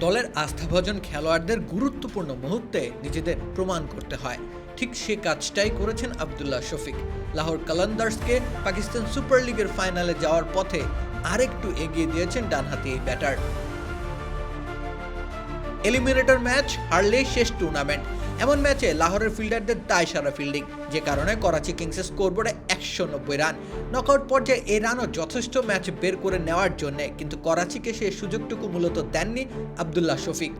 দলের আস্থাভাজন খেলোয়াড়দের গুরুত্বপূর্ণ মুহূর্তে নিজেদের প্রমাণ করতে হয়। ঠিক সে কাজটাই করেছেন আবদুল্লাহ শফিক। লাহোর কালান্দার্সকে পাকিস্তান সুপার লিগের ফাইনালে যাওয়ার পথে আরেকটু এগিয়ে দিয়েছেন ডানহাতি এই ব্যাটার। এলিমিনেটর ম্যাচ হারলে শেষ টুর্নামেন্ট। এমন ম্যাচে লাহোরের ফিল্ডারদের দায় সারা ফিল্ডিং, যে কারণে করাচি কিংসের স্কোরবোর্ডে একশো নব্বই রান। নকআউট পর্যায়ে এই রানও যথেষ্ট ম্যাচ বের করে নেওয়ার জন্য, কিন্তু করাচিকে সেই সুযোগটুকু মূলত দেননি আবদুল্লাহ শফিক।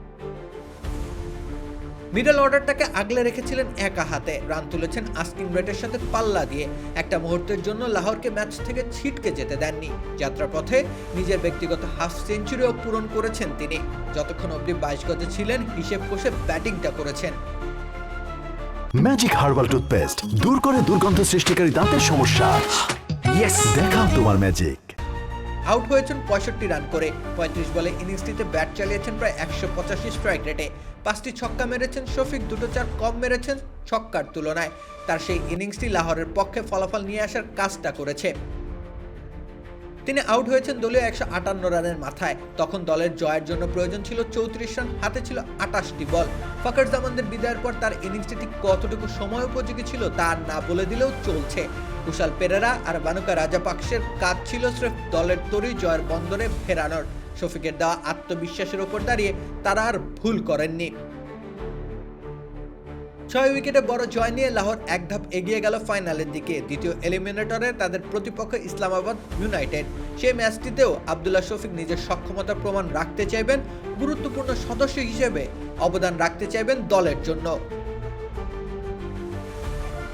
মিডল অর্ডারটাকে আগলে রেখেছিলেন একা হাতে। রান তুলেছেন আস্কিং রেটের সাথে পাল্লা দিয়ে। একটা মুহূর্তের জন্য লাহোরকে ম্যাচ থেকে ছিটকে যেতে দেননি। যাত্রাপথে নিজের ব্যক্তিগত হাফ সেঞ্চুরিও পূরণ করেছেন তিনি। যতক্ষণ অবধি বাইশ গজে ছিলেন, হিসেব কষে ব্যাটিংটা করেছেন। ম্যাজিক হার্বাল টুথপেস্ট দূর করে দুর্গন্ধ সৃষ্টিকারী দাঁতের সমস্যা। দেখাও তোমার ম্যাজিক। আউট হয়েছেন পঁয়ষট্টি রান করে। পঁয়ত্রিশ বলে ইনিংসটিতে ব্যাট চালিয়েছেন প্রায় একশো পঁচাশি স্ট্রাইক রেটে। পাঁচটি ছক্কা মেরেছেন শফিক, দুটো চার কম মেরেছেন ছক্কার তুলনায়। তার সেই ইনিংসটি লাহোরের পক্ষে ফলাফল নিয়ে আসার কাজটা করেছে। তিনি আউট হয়েছেন দলীয় একশো আটান্ন রানের মাথায়। তখন দলের জয়ের জন্য প্রয়োজন ছিল চৌত্রিশ রান, হাতে ছিল আটাশটি বল। ফকর জামানদের বিদায়ের পর তার ইনিংসটি ঠিক কতটুকু সময় উপযোগী ছিল তা না বলে দিলেও চলছে। কুশাল পেরেরা আর বানুকা রাজাপাকসের কাজ ছিল স্রেফ দলের তরি জয়ের বন্দরে ফেরানোর। শফিকের দেওয়া আত্মবিশ্বাসের ওপর দাঁড়িয়ে তারা আর ভুল করেননি। ছয় উইকেটে বড় জয় নিয়ে লাহোর এক ধাপ এগিয়ে গেল ফাইনালের দিকে। দ্বিতীয় এলিমিনেটরে তাদের প্রতিপক্ষ ইসলামাবাদ ইউনাইটেড। সেই ম্যাচটিতেও আবদুল্লাহ শফিক নিজের সক্ষমতার প্রমাণ রাখতে চাইবেন, গুরুত্বপূর্ণ সদস্য হিসেবে অবদান রাখতে চাইবেন দলের জন্য।